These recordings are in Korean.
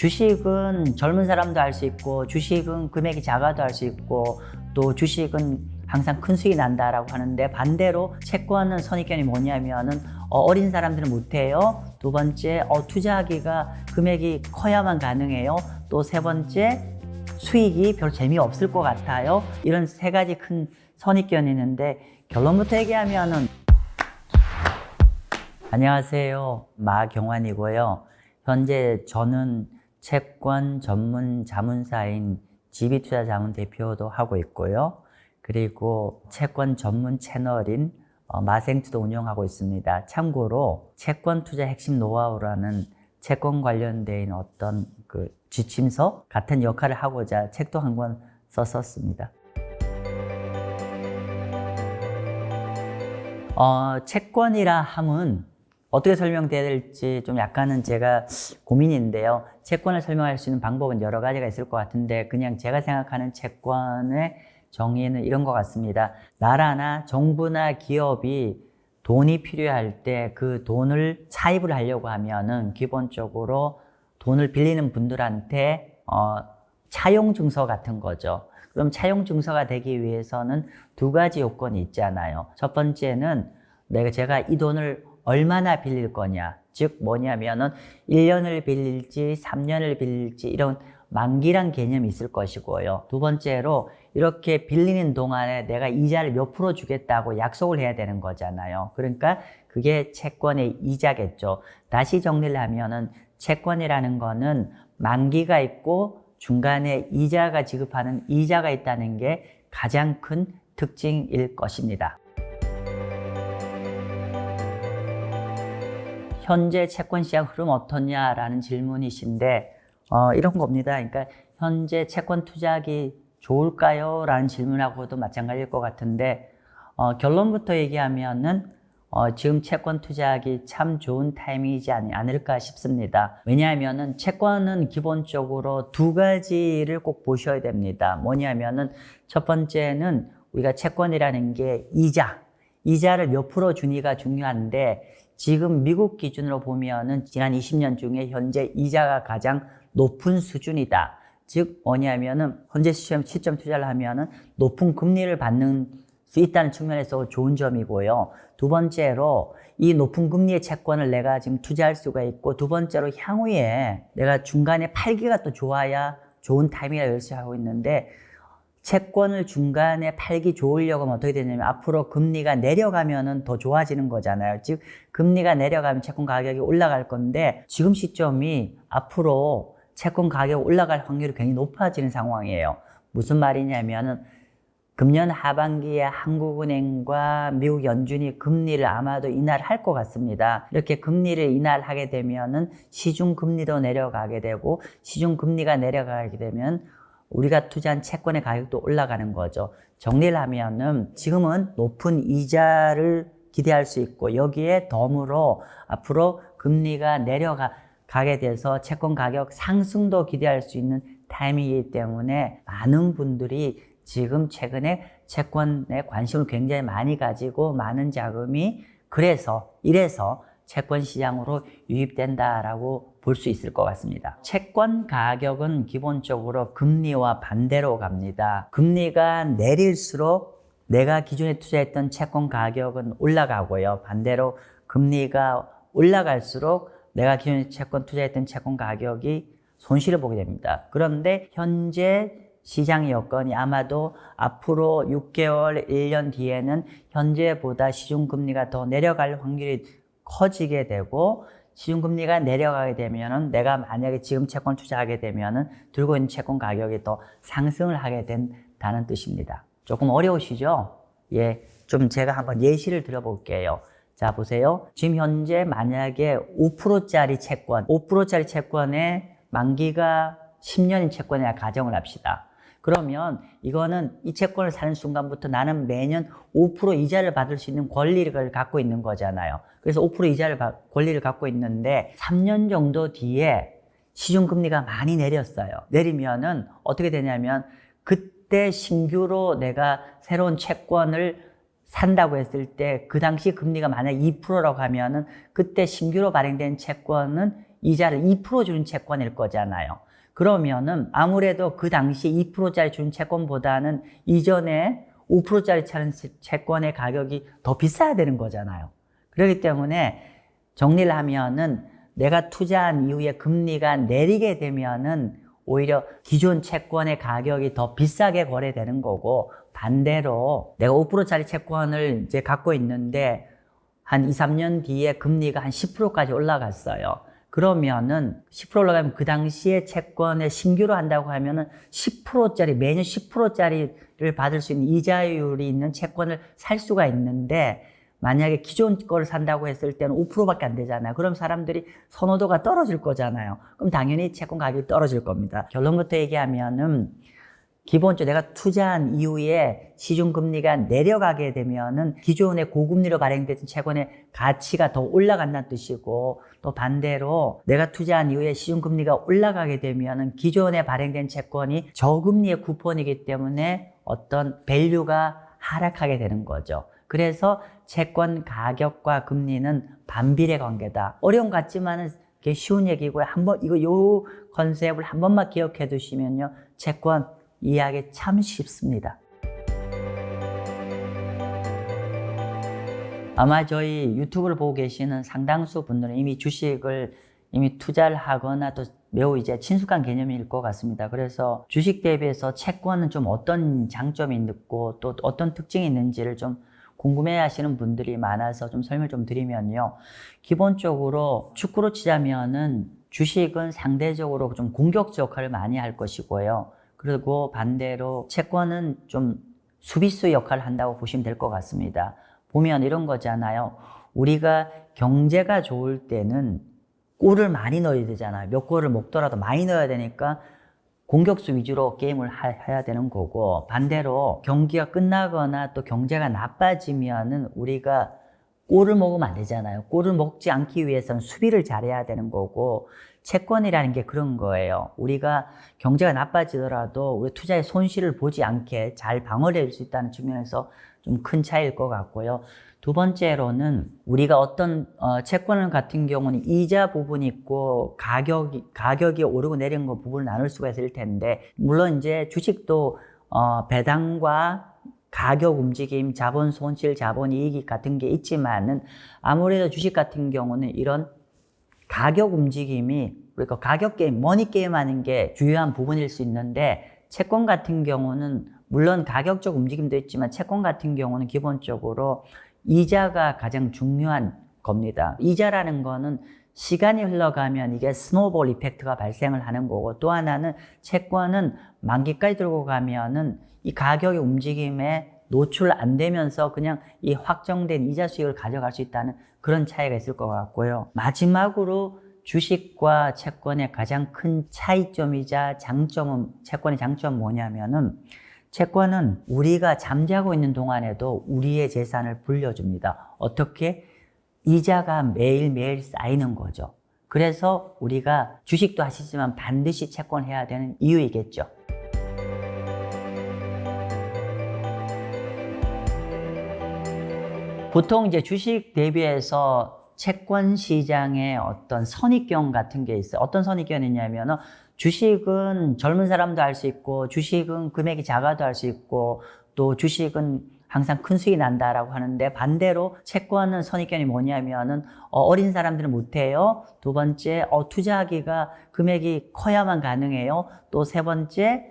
주식은 젊은 사람도 할 수 있고 주식은 금액이 작아도 할 수 있고 또 주식은 항상 큰 수익이 난다라고 하는데 반대로 채권은 선입견이 뭐냐면은 어, 어린 사람들은 못해요. 두 번째 어, 투자하기가 금액이 커야만 가능해요. 또 세 번째 수익이 별로 재미없을 것 같아요. 이런 세 가지 큰 선입견이 있는데 결론부터 얘기하면은 안녕하세요. 마경환이고요. 현재 저는 채권 전문 자문사인 지비투자자문 대표도 하고 있고요. 그리고 채권 전문 채널인 어, 마생투도 운영하고 있습니다. 참고로 채권 투자 핵심 노하우라는 채권 관련된 어떤 그 지침서 같은 역할을 하고자 책도 한 권 썼었습니다. 어, 채권이라 함은 어떻게 설명돼야 될지 좀 약간은 제가 고민인데요. 채권을 설명할 수 있는 방법은 여러 가지가 있을 것 같은데 그냥 제가 생각하는 채권의 정의는 이런 것 같습니다. 나라나 정부나 기업이 돈이 필요할 때 그 돈을 차입을 하려고 하면은 기본적으로 돈을 빌리는 분들한테 어, 차용 증서 같은 거죠. 그럼 차용 증서가 되기 위해서는 두 가지 요건이 있잖아요. 첫 번째는 내가 제가 이 돈을 얼마나 빌릴 거냐. 즉 뭐냐면은 1년을 빌릴지 3년을 빌릴지 이런 만기란 개념이 있을 것이고요. 두 번째로 이렇게 빌리는 동안에 내가 이자를 몇 프로 주겠다고 약속을 해야 되는 거잖아요. 그러니까 그게 채권의 이자겠죠. 다시 정리를 하면은 채권이라는 거는 만기가 있고 중간에 이자가 지급하는 이자가 있다는 게 가장 큰 특징일 것입니다. 현재 채권 시장 흐름 어떻냐라는 질문이신데 어, 이런 겁니다. 그러니까 현재 채권 투자하기 좋을까요? 라는 질문하고도 마찬가지일 것 같은데 어, 결론부터 얘기하면은 어, 지금 채권 투자하기 참 좋은 타이밍이지 않- 않을까 싶습니다. 왜냐하면은 채권은 기본적으로 두 가지를 꼭 보셔야 됩니다. 뭐냐면은 첫 번째는 우리가 채권이라는 게 이자, 이자를 몇 프로 주니가 중요한데 지금 미국 기준으로 보면은 지난 20년 중에 현재 이자가 가장 높은 수준이다. 즉 뭐냐면은 현재 시점 시점 투자를 하면은 높은 금리를 받는 수 있다는 측면에서 좋은 점이고요. 두 번째로 이 높은 금리의 채권을 내가 지금 투자할 수가 있고 두 번째로 향후에 내가 중간에 팔기가 또 좋아야 좋은 타이밍이라 열심히 있는데 채권을 중간에 팔기 좋으려고 하면 어떻게 되냐면 앞으로 금리가 내려가면은 더 좋아지는 거잖아요. 즉 금리가 내려가면 채권 가격이 올라갈 건데 지금 시점이 앞으로 채권 가격 올라갈 확률이 굉장히 높아지는 상황이에요. 무슨 말이냐면은 금년 하반기에 한국은행과 미국 연준이 금리를 아마도 인하할 것 같습니다. 이렇게 금리를 인하하게 되면은 시중 금리도 내려가게 되고 시중 금리가 내려가게 되면 우리가 투자한 채권의 가격도 올라가는 거죠. 정리를 하면은 지금은 높은 이자를 기대할 수 있고 여기에 덤으로 앞으로 금리가 내려가 가게 돼서 채권 가격 상승도 기대할 수 있는 타이밍이기 때문에 많은 분들이 지금 최근에 채권에 관심을 굉장히 많이 가지고 많은 자금이 그래서 이래서 채권 시장으로 유입된다라고 볼 수 있을 것 같습니다. 채권 가격은 기본적으로 금리와 반대로 갑니다. 금리가 내릴수록 내가 기존에 투자했던 채권 가격은 올라가고요. 반대로 금리가 올라갈수록 내가 기존에 채권 투자했던 채권 가격이 손실을 보게 됩니다. 그런데 현재 시장 여건이 아마도 앞으로 6개월, 1년 뒤에는 현재보다 시중금리가 더 내려갈 확률이 커지게 되고 시중금리가 내려가게 되면은 내가 만약에 지금 채권 투자하게 되면은 들고 있는 채권 가격이 더 상승을 하게 된다는 뜻입니다. 조금 어려우시죠? 예. 좀 제가 한번 예시를 드려볼게요. 자, 보세요. 지금 현재 만약에 5%짜리 채권, 5%짜리 채권의 만기가 10년인 채권이라 가정을 합시다. 그러면 이거는 이 채권을 사는 순간부터 나는 매년 5% 이자를 받을 수 있는 권리를 갖고 있는 거잖아요. 그래서 5% 이자를 받, 권리를 갖고 있는데 3년 정도 뒤에 시중금리가 많이 내렸어요. 내리면은 어떻게 되냐면 그때 신규로 내가 새로운 채권을 산다고 했을 때 그 당시 금리가 만약 2%라고 하면은 그때 신규로 발행된 채권은 이자를 2% 주는 채권일 거잖아요. 그러면은 아무래도 그 당시 2%짜리 준 채권보다는 이전에 5%짜리 차는 채권의 가격이 더 비싸야 되는 거잖아요. 그렇기 때문에 정리를 하면은 내가 투자한 이후에 금리가 내리게 되면은 오히려 기존 채권의 가격이 더 비싸게 거래되는 거고 반대로 내가 5%짜리 채권을 이제 갖고 있는데 한 2, 3년 뒤에 금리가 한 10%까지 올라갔어요. 그러면은 10% 올라가면 그 당시에 채권에 신규로 한다고 하면은 10%짜리 매년 10%짜리를 받을 수 있는 이자율이 있는 채권을 살 수가 있는데 만약에 기존 거를 산다고 했을 때는 5%밖에 안 되잖아요. 그럼 사람들이 선호도가 떨어질 거잖아요. 그럼 당연히 채권 가격이 떨어질 겁니다. 결론부터 얘기하면은 기본적으로 내가 투자한 이후에 시중금리가 내려가게 되면은 기존의 고금리로 발행됐던 채권의 가치가 더 올라간다는 뜻이고 또 반대로 내가 투자한 이후에 시중금리가 올라가게 되면은 기존에 발행된 채권이 저금리의 쿠폰이기 때문에 어떤 밸류가 하락하게 되는 거죠. 그래서 채권 가격과 금리는 반비례 관계다. 어려운 것 같지만은 이게 쉬운 얘기고요. 한번 이거 요 컨셉을 한 번만 기억해 두시면요. 채권 이해하기 참 쉽습니다. 아마 저희 유튜브를 보고 계시는 상당수 분들은 이미 주식을 이미 투자를 하거나 또 매우 이제 친숙한 개념일 것 같습니다. 그래서 주식 대비해서 채권은 좀 어떤 장점이 있고 또 어떤 특징이 있는지를 좀 궁금해 하시는 분들이 많아서 좀 설명 좀 드리면요. 기본적으로 축구로 치자면은 주식은 상대적으로 좀 공격적 역할을 많이 할 것이고요. 그리고 반대로 채권은 좀 수비수 역할을 한다고 보시면 될 것 같습니다. 보면 이런 거잖아요. 우리가 경제가 좋을 때는 골을 많이 넣어야 되잖아요. 몇 골을 먹더라도 많이 넣어야 되니까 공격수 위주로 게임을 하, 해야 되는 거고 반대로 경기가 끝나거나 또 경제가 나빠지면은 우리가 골을 먹으면 안 되잖아요. 골을 먹지 않기 위해서는 수비를 잘해야 되는 거고 채권이라는 게 그런 거예요. 우리가 경제가 나빠지더라도 우리 투자의 손실을 보지 않게 잘 방어를 해줄 수 있다는 측면에서 좀 큰 차이일 것 같고요. 두 번째로는 우리가 어떤 어, 채권 같은 경우는 이자 부분이 있고 가격이 가격이 오르고 내리는 거 부분을 나눌 수가 있을 텐데 물론 이제 주식도 어, 배당과 가격 움직임, 자본 손실, 자본 이익 같은 게 있지만은 아무래도 주식 같은 경우는 이런 가격 움직임이 그러니까 가격 게임, 머니 게임 하는 게 주요한 부분일 수 있는데 채권 같은 경우는 물론 가격적 움직임도 있지만 채권 같은 경우는 기본적으로 이자가 가장 중요한 겁니다. 이자라는 거는 시간이 흘러가면 이게 스노볼 이펙트가 발생을 하는 거고 또 하나는 채권은 만기까지 들고 가면은 이 가격의 움직임에 노출 안 되면서 그냥 이 확정된 이자 수익을 가져갈 수 있다는 그런 차이가 있을 것 같고요. 마지막으로 주식과 채권의 가장 큰 차이점이자 장점은 채권의 장점은 뭐냐면은 채권은 우리가 잠자고 있는 동안에도 우리의 재산을 불려줍니다. 어떻게? 이자가 매일매일 쌓이는 거죠. 그래서 우리가 주식도 하시지만 반드시 채권 해야 되는 이유이겠죠. 보통 이제 주식 대비해서 채권 시장에 어떤 선입견 같은 게 있어요. 어떤 선입견이 있냐면은 주식은 젊은 사람도 할 수 있고 주식은 금액이 작아도 할 수 있고 또 주식은 항상 큰 수익이 난다라고 하는데 반대로 채권은 선입견이 뭐냐면은 어, 어린 사람들은 못해요. 두 번째 어, 투자하기가 금액이 커야만 가능해요. 또 세 번째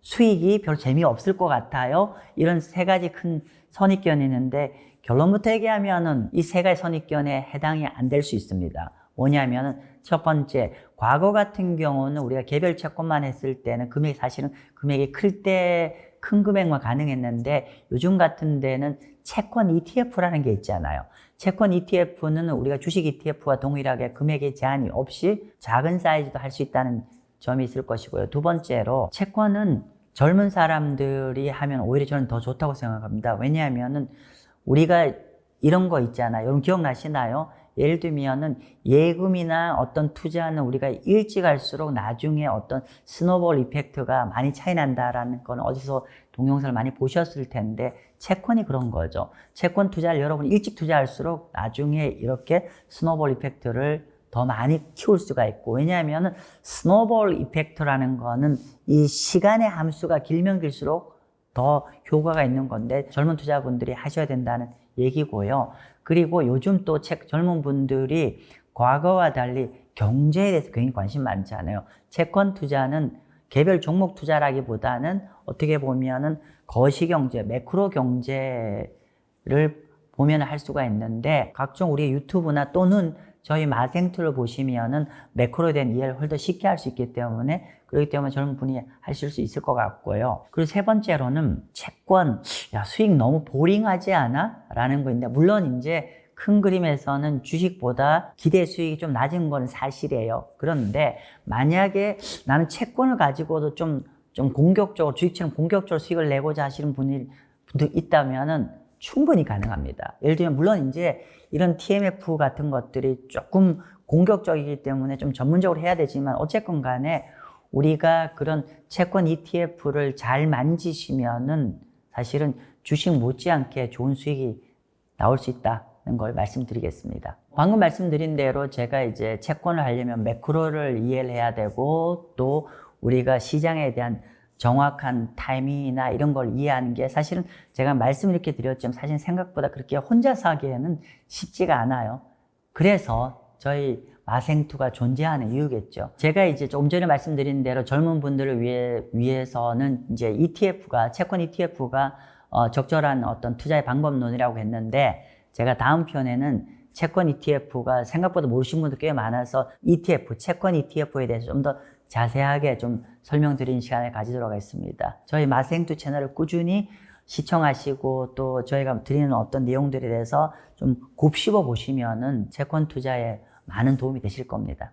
수익이 별 재미없을 것 같아요. 이런 세 가지 큰 선입견이 있는데 결론부터 얘기하면은 이 세 가지 선입견에 해당이 안 될 수 있습니다. 뭐냐면은 첫 번째, 과거 같은 경우는 우리가 개별 채권만 했을 때는 금액이 사실은 금액이 클 때 큰 금액만 가능했는데 요즘 같은 데는 채권 ETF라는 게 있잖아요. 채권 ETF는 우리가 주식 ETF와 동일하게 금액의 제한이 없이 작은 사이즈도 할 수 있다는 점이 있을 것이고요. 두 번째로 채권은 젊은 사람들이 하면 오히려 저는 더 좋다고 생각합니다. 왜냐하면은 우리가 이런 거 있잖아요. 여러분 기억나시나요? 예를 들면은 예금이나 어떤 투자는 우리가 일찍 할수록 나중에 어떤 스노볼 이펙트가 많이 차이 난다라는 건 어디서 동영상을 많이 보셨을 텐데 채권이 그런 거죠. 채권 투자를 여러분이 일찍 투자할수록 나중에 이렇게 스노볼 이펙트를 더 많이 키울 수가 있고 왜냐하면 스노볼 이펙트라는 거는 이 시간의 함수가 길면 길수록 더 효과가 있는 건데 젊은 투자분들이 하셔야 된다는 얘기고요. 그리고 요즘 또 책 젊은 분들이 과거와 달리 경제에 대해서 굉장히 관심 많잖아요. 채권 투자는 개별 종목 투자라기보다는 어떻게 보면은 거시 경제, 매크로 경제를 보면 할 수가 있는데 각종 우리 유튜브나 또는 저희 마생투를 보시면은 매크로에 대한 이해를 훨씬 더 쉽게 할 수 있기 때문에 그렇기 때문에 젊은 분이 하실 수 있을 것 같고요. 그리고 세 번째로는 채권, 야, 수익 너무 보링하지 않아? 라는 거인데, 물론 이제 큰 그림에서는 주식보다 기대 수익이 좀 낮은 건 사실이에요. 그런데 만약에 나는 채권을 가지고도 좀, 좀 공격적으로, 주식처럼 공격적으로 수익을 내고자 하시는 분이, 있다면은 충분히 가능합니다. 예를 들면, 물론 이제 이런 TMF 같은 것들이 조금 공격적이기 때문에 좀 전문적으로 해야 되지만, 어쨌건 간에 우리가 그런 채권 ETF를 잘 만지시면은 사실은 주식 못지않게 좋은 수익이 나올 수 있다는 걸 말씀드리겠습니다. 방금 말씀드린 대로 제가 이제 채권을 하려면 매크로를 이해를 해야 되고 또 우리가 시장에 대한 정확한 타이밍이나 이런 걸 이해하는 게 사실은 제가 말씀을 이렇게 드렸지만 사실 생각보다 그렇게 혼자서 하기에는 쉽지가 않아요. 그래서 저희 마생투가 존재하는 이유겠죠. 제가 이제 조금 전에 말씀드린 대로 젊은 분들을 위해, 위해서는 이제 ETF가, 채권 ETF가 어, 적절한 어떤 투자의 방법론이라고 했는데 제가 다음 편에는 채권 ETF가 생각보다 모르시는 분들 꽤 많아서 ETF, 채권 ETF에 대해서 좀 더 자세하게 좀 설명드리는 시간을 가지도록 하겠습니다. 저희 마생투 채널을 꾸준히 시청하시고 또 저희가 드리는 어떤 내용들에 대해서 좀 곱씹어 보시면은 채권 투자에 많은 도움이 되실 겁니다.